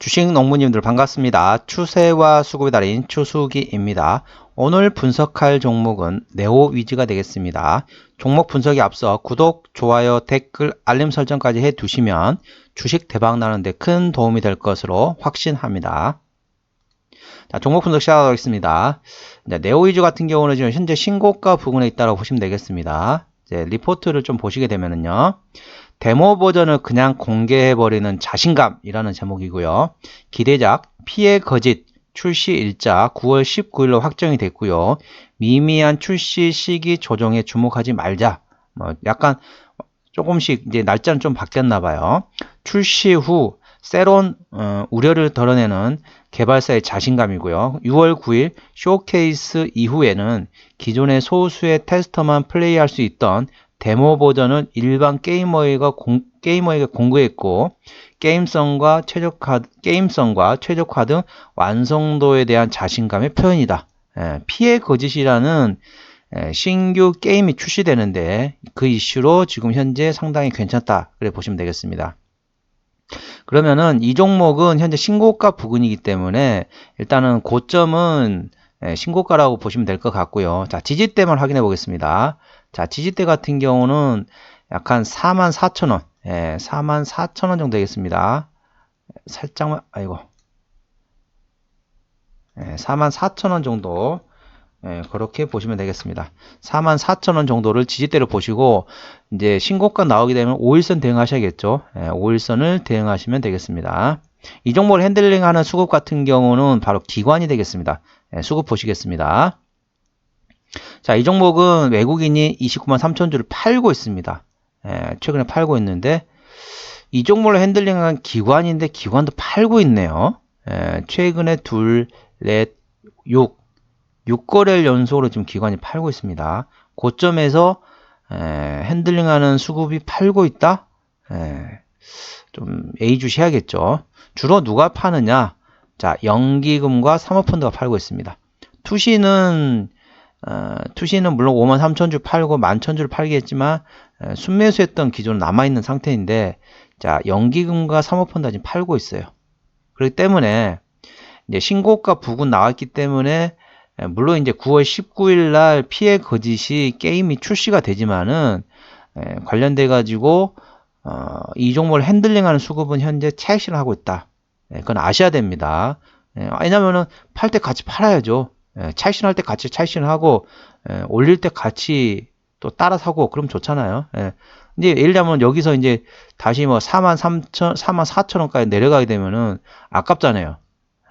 주식 농부님들 반갑습니다. 추세와 수급의 달인 추수기입니다. 오늘 분석할 종목은 네오 위즈가 되겠습니다. 종목 분석에 앞서 구독, 좋아요, 댓글, 알림 설정까지 해 두시면 주식 대박 나는데 큰 도움이 될 것으로 확신합니다. 자, 종목 분석 시작하겠습니다. 네오 위즈 같은 경우는 지금 현재 신고가 부근에 있다고 보시면 되겠습니다. 리포트를 좀 보시게 되면은요. 데모 버전을 그냥 공개해버리는 자신감이라는 제목이고요. 기대작 피해 거짓 출시 일자 9월 19일로 확정이 됐고요. 미미한 출시 시기 조정에 주목하지 말자. 뭐 약간 조금씩 이제 날짜는 좀 바뀌었나 봐요. 출시 후 새로운 어, 우려를 덜어내는 개발사의 자신감이고요. 6월 9일 쇼케이스 이후에는 기존의 소수의 테스터만 플레이할 수 있던 데모 버전은 일반 게이머에게, 공, 게이머에게 공개했고 게임성과 최적화 게임성과 최적화 등 완성도에 대한 자신감의 표현이다. 예, 피해 거짓이라는 예, 신규 게임이 출시되는데 그 이슈로 지금 현재 상당히 괜찮다. 그래 보시면 되겠습니다. 그러면은 이 종목은 현재 신고가 부근이기 때문에 일단은 고점은 예, 신고가라고 보시면 될 것 같고요. 자, 지지대만 확인해 보겠습니다. 자, 지지대 같은 경우는 약간 44,000원, 예, 44,000원 정도 되겠습니다. 살짝만, 아이고. 예, 44,000원 정도, 예, 그렇게 보시면 되겠습니다. 44,000원 정도를 지지대로 보시고, 이제 신고가 나오게 되면 5일선 대응하셔야겠죠. 예, 5일선을 대응하시면 되겠습니다. 이 종목을 핸들링하는 수급 같은 경우는 바로 기관이 되겠습니다. 예, 수급 보시겠습니다. 자, 이 종목은 외국인이 29만 3천 주를 팔고 있습니다. 예, 최근에 팔고 있는데 이 종목을 핸들링한 기관인데 기관도 팔고 있네요. 예, 최근에 둘, 넷, 6, 6거래를 연속으로 지금 기관이 팔고 있습니다. 고점에서 에, 핸들링하는 수급이 팔고 있다? 에, 좀 A주시해야겠죠. 주로 누가 파느냐? 자, 연기금과 사모펀드가 팔고 있습니다. 투시는 어, 투시는 물론 5만 3천 주 팔고 1만 천 주를 팔겠지만 어, 순매수했던 기존 남아있는 상태인데 자 연기금과 사모펀드 지금 팔고 있어요. 그렇기 때문에 이제 신고가 부근 나왔기 때문에 물론 이제 9월 19일 날 피해 거짓이 게임이 출시가 되지만은 관련돼 가지고 어, 이 종목을 핸들링하는 수급은 현재 차익실을 하고 있다. 그건 아셔야 됩니다. 왜냐면은 팔 때 같이 팔아야죠. 예, 차익실할 때 같이 차익실하고 예, 올릴 때 같이 또 따라 사고 그럼 좋잖아요. 예. 이제 예를 들면 여기서 이제 다시 뭐 4만 3천, 4만 4천 원까지 내려가게 되면은 아깝잖아요.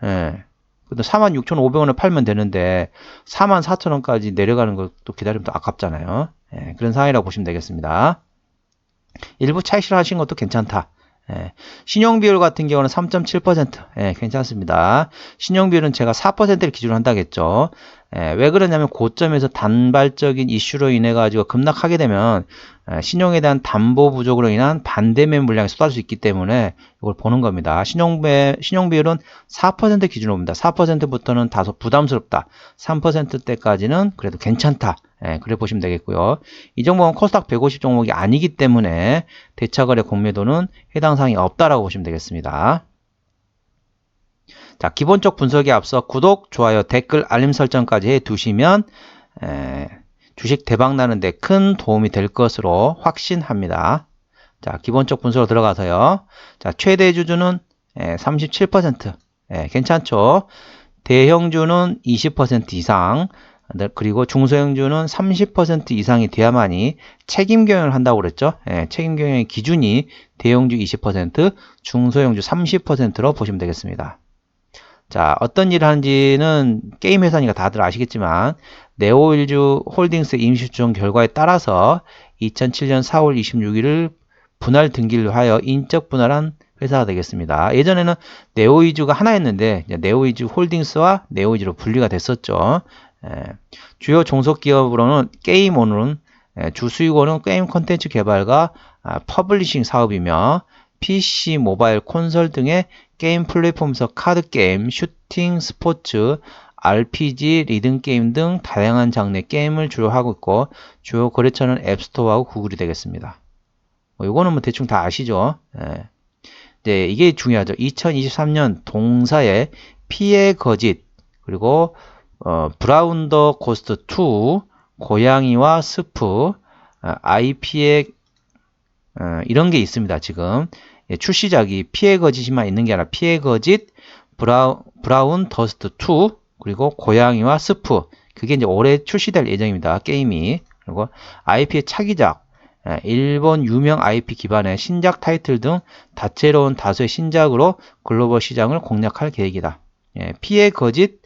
예. 근데 4만 6천 5백원을 팔면 되는데 4만 4천 원까지 내려가는 것도 기다리면 또 아깝잖아요. 예. 그런 상황이라고 보시면 되겠습니다. 일부 차익실 하신 것도 괜찮다. 예, 신용 비율 같은 경우는 3.7%. 예, 괜찮습니다. 신용 비율은 제가 4%를 기준으로 한다겠죠. 예, 왜 그러냐면 고점에서 단발적인 이슈로 인해 가지고 급락하게 되면 예, 신용에 대한 담보 부족으로 인한 반대매 물량이 쏟아질 수 있기 때문에 이걸 보는 겁니다. 신용 배, 신용 비율은 4% 기준으로 봅니다. 4%부터는 다소 부담스럽다. 3%대까지는 그래도 괜찮다. 예, 그래 보시면 되겠고요. 이 종목은 코스닥 150 종목이 아니기 때문에 대차거래 공매도는 해당 사항이 없다라고 보시면 되겠습니다. 자, 기본적 분석에 앞서 구독, 좋아요, 댓글, 알림 설정까지 해 두시면 에, 주식 대박 나는데 큰 도움이 될 것으로 확신합니다. 자, 기본적 분석으로 들어가서요. 자, 최대 주주는 에, 37%. 에, 괜찮죠? 대형주는 20% 이상, 네, 그리고 중소형주는 30% 이상이 돼야만이 책임 경영을 한다고 그랬죠. 예, 책임 경영의 기준이 대형주 20%, 중소형주 30%로 보시면 되겠습니다. 자, 어떤 일을 하는지는 게임 회사니까 다들 아시겠지만 네오일주 홀딩스 임시추정 결과에 따라서 2007년 4월 26일을 분할 등기를 하여 인적 분할한 회사가 되겠습니다. 예전에는 네오이주가 하나였는데 네오이주 홀딩스와 네오이주로 분리가 됐었죠. 예, 주요 종속 기업으로는 게임온은 예, 주 수익원은 게임 콘텐츠 개발과 아, 퍼블리싱 사업이며 PC, 모바일, 콘솔 등의 게임 플랫폼에서 카드 게임, 슈팅, 스포츠, RPG, 리듬 게임 등 다양한 장르의 게임을 주로 하고 있고 주요 거래처는 앱스토어하고 구글이 되겠습니다. 뭐 이거는 뭐 대충 다 아시죠? 예. 이제 이게 중요하죠. 2023년 동사의 피해 거짓 그리고 어, 브라운더 고스트 2 고양이와 스프 어, IP의 어, 이런 게 있습니다. 지금 예, 출시작이 피해 거짓이만 있는 게 아니라 피해 거짓 브라운, 브라운 더스트 2 그리고 고양이와 스프 그게 이제 올해 출시될 예정입니다. 게임이 그리고 IP의 차기작 예, 일본 유명 IP 기반의 신작 타이틀 등 다채로운 다수의 신작으로 글로벌 시장을 공략할 계획이다. 예, 피해 거짓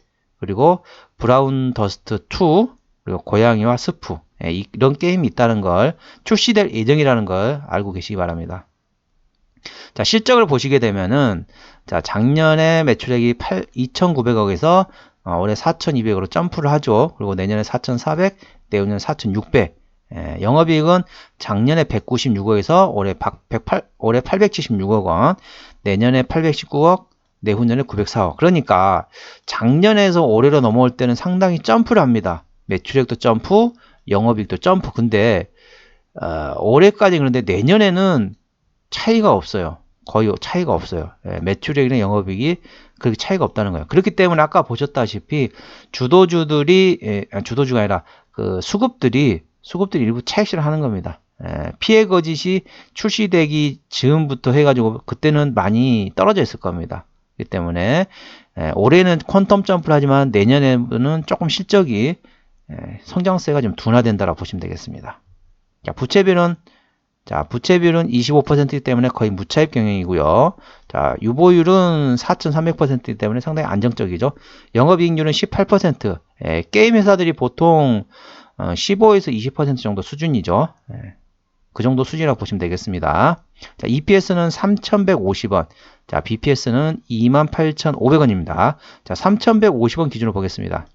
그리고 브라운 더스트 2 그리고 고양이와 스프 예, 이런 게임이 있다는 걸 출시될 예정이라는 걸 알고 계시기 바랍니다. 자 실적을 보시게 되면은 자 작년에 매출액이 8, 2,900억에서 어, 올해 4,200으로 점프를 하죠. 그리고 내년에 4,400, 내후년 4,600. 예, 영업이익은 작년에 196억에서 올해 108, 올해 876억 원, 내년에 819억, 내후년에 904억. 그러니까 작년에서 올해로 넘어올 때는 상당히 점프를 합니다. 매출액도 점프, 영업이익도 점프. 근데 어, 올해까지 그런데 내년에는 차이가 없어요. 거의 차이가 없어요. 예, 매출액이나 영업이익이 그렇게 차이가 없다는 거예요. 그렇기 때문에 아까 보셨다시피 주도주들이 예, 주도주가 아니라 그 수급들이 수급들이 일부 차익실을 하는 겁니다. 예, 피해 거짓이 출시되기 즈음부터 해가지고 그때는 많이 떨어져 있을 겁니다. 그렇기 때문에 예, 올해는 퀀텀 점프를 하지만 내년에는 조금 실적이 예, 성장세가 좀 둔화된다고 보시면 되겠습니다. 자, 부채비는 자, 부채비율은 25%이기 때문에 거의 무차입 경영이고요. 자, 유보율은 4,300%이기 때문에 상당히 안정적이죠. 영업이익률은 18%. 예, 게임 회사들이 보통 어, 15에서 20% 정도 수준이죠. 예, 그 정도 수준이라고 보시면 되겠습니다. 자, EPS는 3,150원. 자, BPS는 28,500원입니다. 자, 3,150원 기준으로 보겠습니다.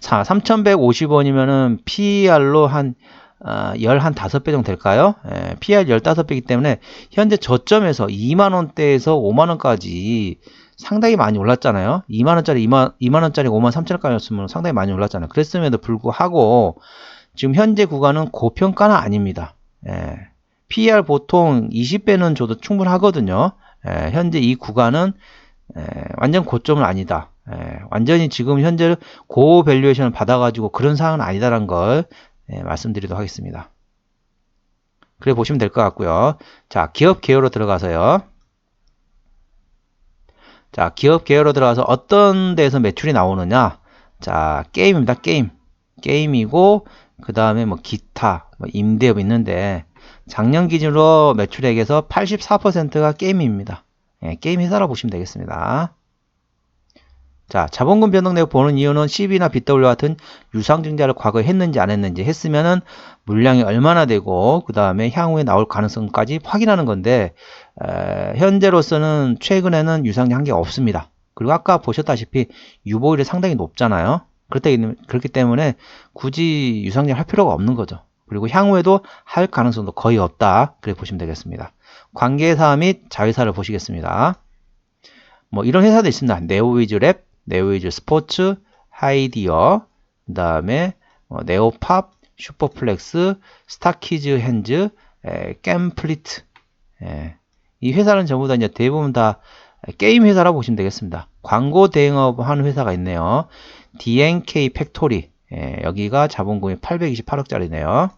자, 3,150원이면은 PER로 한 어, 15배 정도 될까요? 예, PR 15배이기 때문에 현재 저점에서 2만원대에서 5만원까지 상당히 많이 올랐잖아요. 2만원짜리, 2만, 2만원짜리 5만 3천원까지였으면 상당히 많이 올랐잖아요. 그랬음에도 불구하고 지금 현재 구간은 고평가는 아닙니다. 예, PR 보통 20배는 줘도 충분하거든요. 예, 현재 이 구간은 예, 완전 고점은 아니다. 예, 완전히 지금 현재 고 밸류에이션을 받아가지고 그런 상황은 아니다라는 걸 예, 말씀드리도록 하겠습니다. 그래 보시면 될 것 같고요. 자, 기업 개요로 들어가서요. 자, 기업 개요로 들어가서 어떤 데서 매출이 나오느냐? 자, 게임입니다. 게임. 게임이고 그 다음에 뭐 기타, 뭐 임대업 있는데 작년 기준으로 매출액에서 84%가 게임입니다. 예, 게임 회사라고 보시면 되겠습니다. 자, 자본금 변동 내역 보는 이유는 CB나 BW 같은 유상증자를 과거에 했는지 안 했는지 했으면은 물량이 얼마나 되고 그 다음에 향후에 나올 가능성까지 확인하는 건데 에, 현재로서는 최근에는 유상증자 한 게 없습니다. 그리고 아까 보셨다시피 유보율이 상당히 높잖아요. 그렇기 때문에 굳이 유상증자 할 필요가 없는 거죠. 그리고 향후에도 할 가능성도 거의 없다. 그렇게 보시면 되겠습니다. 관계사 및 자회사를 보시겠습니다. 뭐 이런 회사도 있습니다. 네오위즈 랩, 네오이즈 스포츠, 하이디어, 그 다음에 어, 네오팝, 슈퍼플렉스, 스타키즈 핸즈, 에, 캠플리트. 에, 이 회사는 전부 다 이제 대부분 다 게임 회사라고 보시면 되겠습니다. 광고 대행업 하는 회사가 있네요. DNK 팩토리. 에, 여기가 자본금이 828억짜리네요.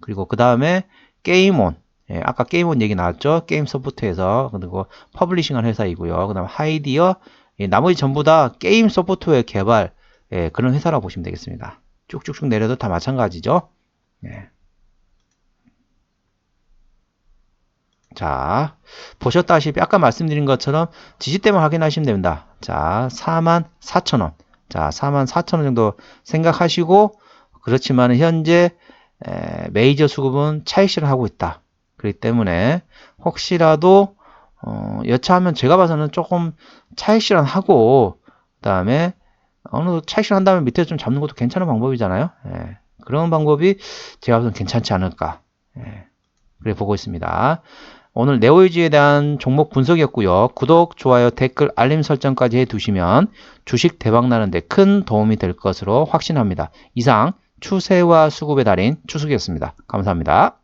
그리고 그 다음에 게임온. 예, 아까 게임온 얘기 나왔죠? 게임 소프트에서 그리고 퍼블리싱한 회사이고요. 그 다음 하이디어, 예, 나머지 전부 다 게임 소프트웨어 개발 예, 그런 회사라고 보시면 되겠습니다. 쭉쭉쭉 내려도 다 마찬가지죠. 예. 자, 보셨다시피 아까 말씀드린 것처럼 지지대만 확인하시면 됩니다. 자, 4만 4천원. 자, 4만 4천원 정도 생각하시고, 그렇지만 현재 에, 메이저 수급은 차익실을 하고 있다. 그렇기 때문에 혹시라도 어, 여차하면 제가 봐서는 조금 차익 실현 하고 그다음에 어느 정도 차익 실현한 밑에 좀 잡는 것도 괜찮은 방법이잖아요. 예, 그런 방법이 제가 봐서는 괜찮지 않을까. 예, 그래 보고 있습니다. 오늘 네오이지에 대한 종목 분석이었고요. 구독, 좋아요, 댓글, 알림 설정까지 해두시면 주식 대박 나는데 큰 도움이 될 것으로 확신합니다. 이상 추세와 수급의 달인 추석이었습니다. 감사합니다.